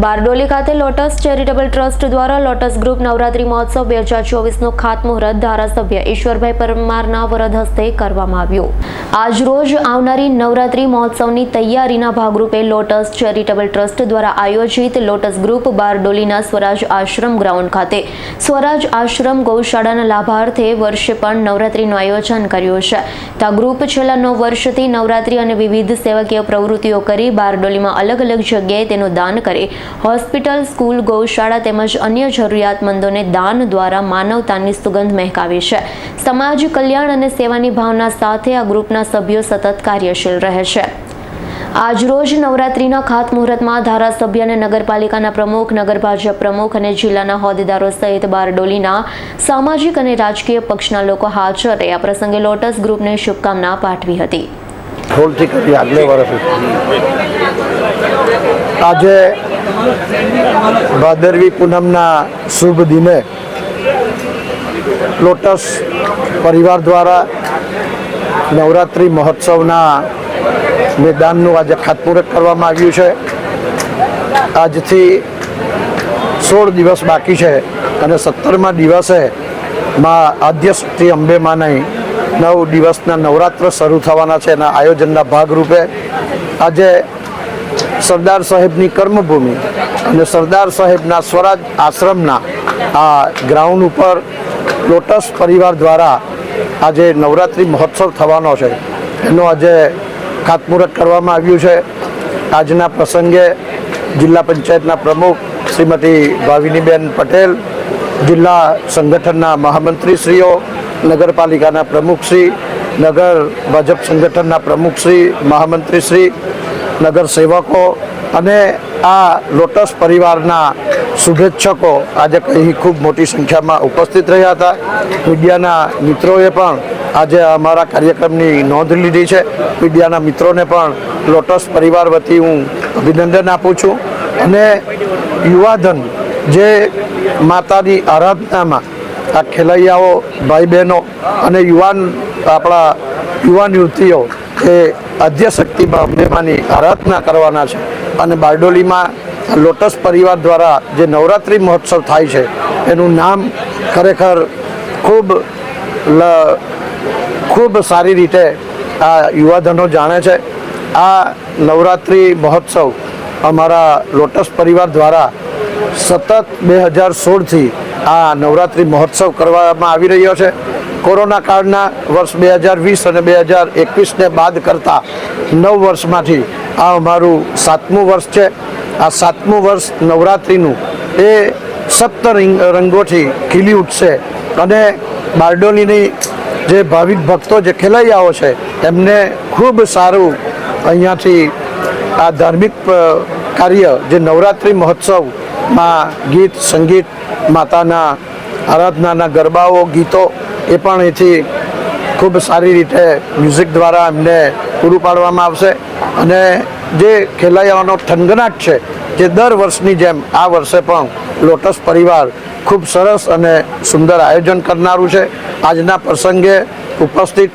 બારડોલી ખાતે lotus charitable trust દ્વારા lotus group Navratri મહોત્સવ બે હજાર ચોવીસનો ખાતમુહૂર્ત ધારાસભ્ય ઈશ્વરભાઈ પરમારના વરદ હસ્તે કરવામાં આવ્યું. આજરોજ આવનારી નવરાત્રી મહોત્સવની તૈયારીના ભાગરૂપે લોટસ ચેરિટેબલ ટ્રસ્ટ દ્વારા આયોજિત લોટસ ગ્રુપ બારડોલીના સ્વરાજ આશ્રમ ગ્રાઉન્ડ ખાતે. સ્વરાજ આશ્રમ ગૌશાળાના લાભાર્થે વર્ષે પણ નવરાત્રીનું આયોજન કર્યું છે. ત્યાં ગ્રુપ છેલ્લા નવ વર્ષથી નવરાત્રી અને વિવિધ સેવાકીય પ્રવૃત્તિઓ કરી બારડોલીમાં અલગ અલગ જગ્યાએ તેનું દાન કરી હોસ્પિટલ, સ્કૂલ, ગૌશાળા તેમજ અન્ય જરૂરિયાતમંદોને દાન દ્વારા માનવતાની સુગંધ મહેકાવી છે. સમાજ કલ્યાણ અને સેવાની ભાવના સાથે આ ગ્રુપના સભ્યો સતત કાર્યશીલ રહે છે. આજરોજ નવરાત્રીના ખાતમુહૂર્તમાં ધારાસભ્ય અને નગરપાલિકાના પ્રમુખ નગર ભાજપ પ્રમુખ અને જિલ્લાના હોદ્દેદારો સહિત બારડોલીના સામાજિક અને રાજકીય પક્ષના લોકો હાજર રહી આ પ્રસંગે લોટસ ગ્રુપને શુભકામના પાઠવી હતી. આજે ભાદરવી પૂનમના શુભ દિને લોટસ પરિવાર દ્વારા નવરાત્રિ મહોત્સવના મેદાનનું આજે ખાતમુહૂર્ત કરવામાં આવ્યું છે. આજથી સોળ દિવસ બાકી છે અને સત્તરમા દિવસે માં આદ્ય શક્તિ અંબે માનાઈ નવ દિવસના નવરાત્ર શરૂ થવાના છે. એના આયોજનના ભાગરૂપે આજે સરદાર સાહેબની કર્મભૂમિ અને સરદાર સાહેબના સ્વરાજ આશ્રમના આ ગ્રાઉન્ડ ઉપર લોટસ પરિવાર દ્વારા આજે નવરાત્રિ મહોત્સવ થવાનો છે. એનું આજે ખાતમુહૂર્ત કરવામાં આવ્યું છે. આજના પ્રસંગે જિલ્લા પંચાયતના પ્રમુખ શ્રીમતી ભાવિનીબેન પટેલ, જિલ્લા સંગઠનના મહામંત્રીશ્રીઓ, નગરપાલિકાના પ્રમુખશ્રી, નગર ભાજપ સંગઠનના પ્રમુખશ્રી, મહામંત્રીશ્રી નગર સેવકો અને આ લોટસ પરિવારના શુભેચ્છકો આજે અહીં ખૂબ મોટી સંખ્યામાં ઉપસ્થિત રહ્યા હતા. મીડિયાના મિત્રોએ પણ આજે અમારા કાર્યક્રમની નોંધ લીધી છે. મીડિયાના મિત્રોને પણ લોટસ પરિવાર વતી હું અભિનંદન આપું છું. અને યુવાધન જે માતાની આરાધનામાં આ ખેલૈયાઓ, ભાઈ બહેનો અને યુવાન આપણા યુવાન યુવતીઓ એ આદ્યશક્તિમાં અંબેમાની આરાધના કરવાના છે. અને બારડોલીમાં લોટસ પરિવાર દ્વારા જે નવરાત્રિ મહોત્સવ થાય છે, એનું નામ ખરેખર ખૂબ લ, ખૂબ સારી રીતે આ યુવાધનો જાણે છે. આ નવરાત્રિ મહોત્સવ અમારા લોટસ પરિવાર દ્વારા સતત બે હજાર સોળથી આ નવરાત્રિ મહોત્સવ કરવામાં આવી રહ્યો છે. કોરોના કાળના વર્ષ બે હજાર વીસ અને બે હજાર એકવીસને બાદ કરતાં નવ વર્ષમાંથી આ અમારું સાતમું વર્ષ છે. આ સાતમું વર્ષ નવરાત્રિનું એ સપ્ત રંગ, રંગોથી ખીલી ઉઠશે અને બારડોલીની જે ભાવિક ભક્તો, જે ખેલૈયાઓ છે, એમને ખૂબ સારું અહીંયાથી આ ધાર્મિક કાર્ય, જે નવરાત્રિ મહોત્સવમાં ગીત, સંગીત, માતાના આરાધનાના ગરબાઓ, ગીતો એ પણ એથી ખૂબ સારી રીતે મ્યુઝિક દ્વારા એમને પૂરું પાડવામાં આવશે. અને જે ખેલૈયાઓનો થનગનાટ છે, જે દર વર્ષની જેમ આ વર્ષે પણ લોટસ પરિવાર ખૂબ સરસ અને સુંદર આયોજન કરનારું છે. આજના પ્રસંગે ઉપસ્થિત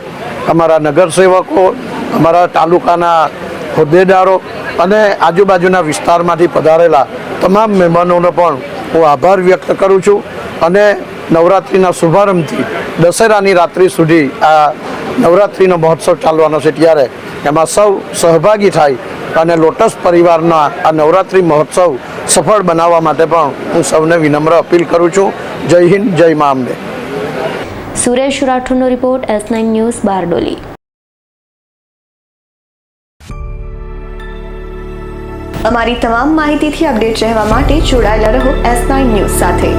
અમારા નગરસેવકો, અમારા તાલુકાના હોદ્દેદારો અને આજુબાજુના વિસ્તારમાંથી પધારેલા તમામ મહેમાનોનો પણ હું આભાર વ્યક્ત કરું છું. અને નવરાત્રિના શુભારંભથી દશેરાની રાત્રિ સુધી આ નવરાત્રિનો મહોત્સવ ચાલવાનો છે ત્યારે એમાં સૌ સહભાગી થાય અને લોટસ પરિવારના આ નવરાત્રિ મહોત્સવ સફળ બનાવવા માટે પણ હું સૌને વિનમ્ર અપીલ કરું છું. જય હિન્દ, જય મા Ambe. Suresh રાઠોડનો report, S nine news, Bardoli. અમારી તમામ માહિતીથી અપડેટ રહેવા માટે જોડાયેલા રહો એસ નાઇન ન્યૂઝ સાથે.